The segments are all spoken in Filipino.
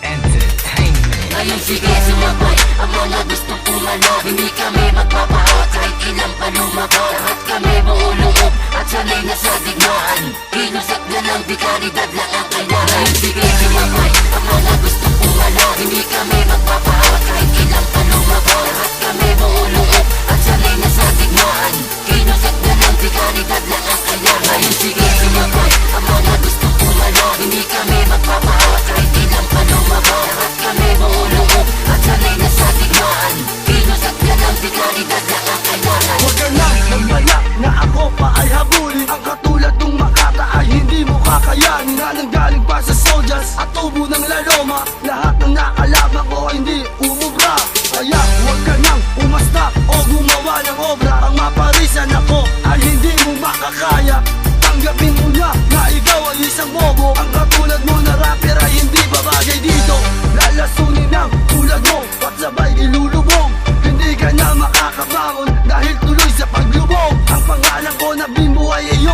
Entertainment. Ngayon sige sumabay Ang mga gustong pumalo Hindi kami magpapao Kahit ilang pa lumako Lahat kami buuloob At sanay na sa digmaan Kilos at galang Di kalidad lang ang kailangan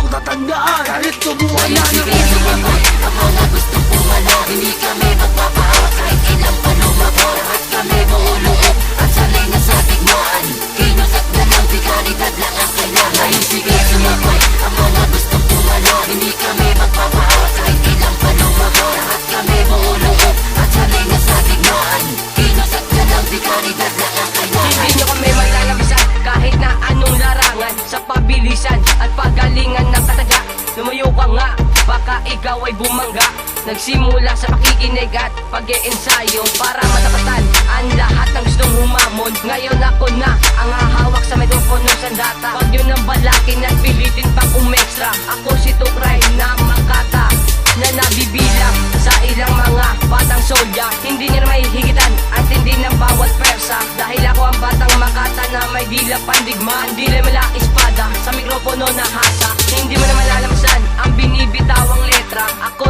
bimbo ay iyong tatandaan Kahit tubuhan na Ngayon ng sige sumabay Ang mga gustong pumalo Hindi kami magpapao Lumayo ka nga, baka ikaw ay bumangga. Nagsimula sa pakikinig at pag-iensayo Para matapatan ang lahat ng gustong humamon. Ngayon ako na ang hahawak sa mikropono sandata. Huwag nyo nang balakin at pilitin pang umextra. Ako si Tukray na makata na nabibilang sa ilang mga batang soldier Hindi nyo na mahihigitan ang tindi ng bawat persa. Dahil ako ang batang makata na may dila pandigma. Ang dila mala espada sa mikropono na hasa. Hindi mo na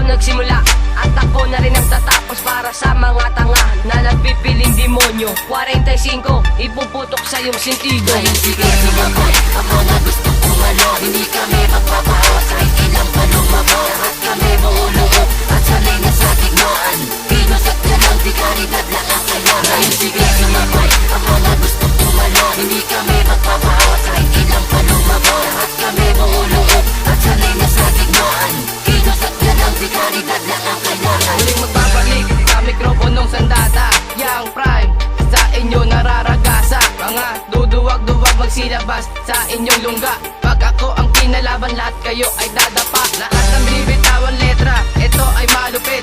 nagsimula. At ako na rin ang tatapos para sa mga tanga Na nagpipiling demonyo. 45, ipuputok sa iyong sentido. Ngayon sige sumabay Ang mga gustong pumalo Hindi kami magpapao Kahit ilang pa lumako Lahat kami buuloob At sanay na sa Mga duduwag-duwag magsilabas sa inyong lungga. Pag ako ang kinalaban lahat kayo ay dadapa. Lahat ng bibitawan letra, ito ay malupit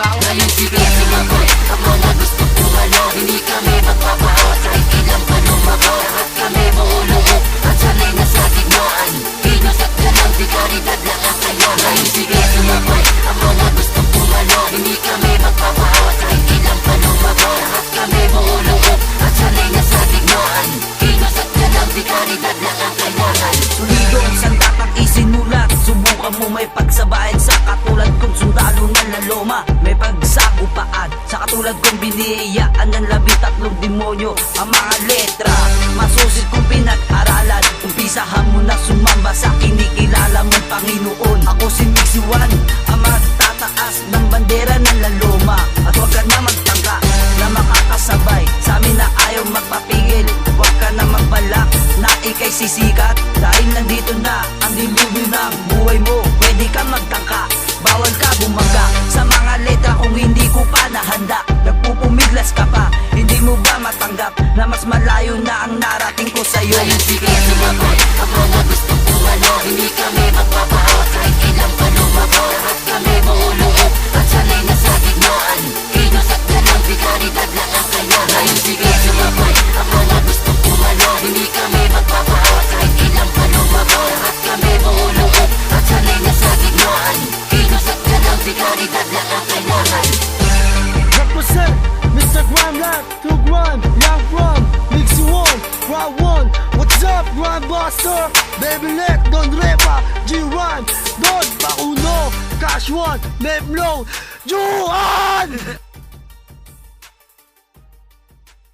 nahihibang Ngayon sige sumabay Ang mga gustong pumalo Hindi kami magpapao Kahit ilang pa lumako Lahat kami buuloob At sanay na sa digmaan at laloma May pagsagupaan Sa katulad kong binihiyaan Ng labi tatlong demonyo. Ang mga letra Masusit kong pinag-aralan. Umpisahan mo na sumamba Sa kinikilala mong Panginoon. Ako si Mixie One Ang magtataas ng bandera ng laloma At huwag ka na magtangka Na makakasabay. Sa amin na ayaw magpapigil. Huwag ka na magbalak Na ikay sisikat. Dahil nandito na Ang dilubyo ng buhay mo. Pwede ka magtangka. Bawal ka bumaga Sa mga Represent Mr. Grime Lab to grind, yeah, run, mix one, round one. What's up, grind? Baby, let don't repa, G rhyme, don't, cash one, name Low, you.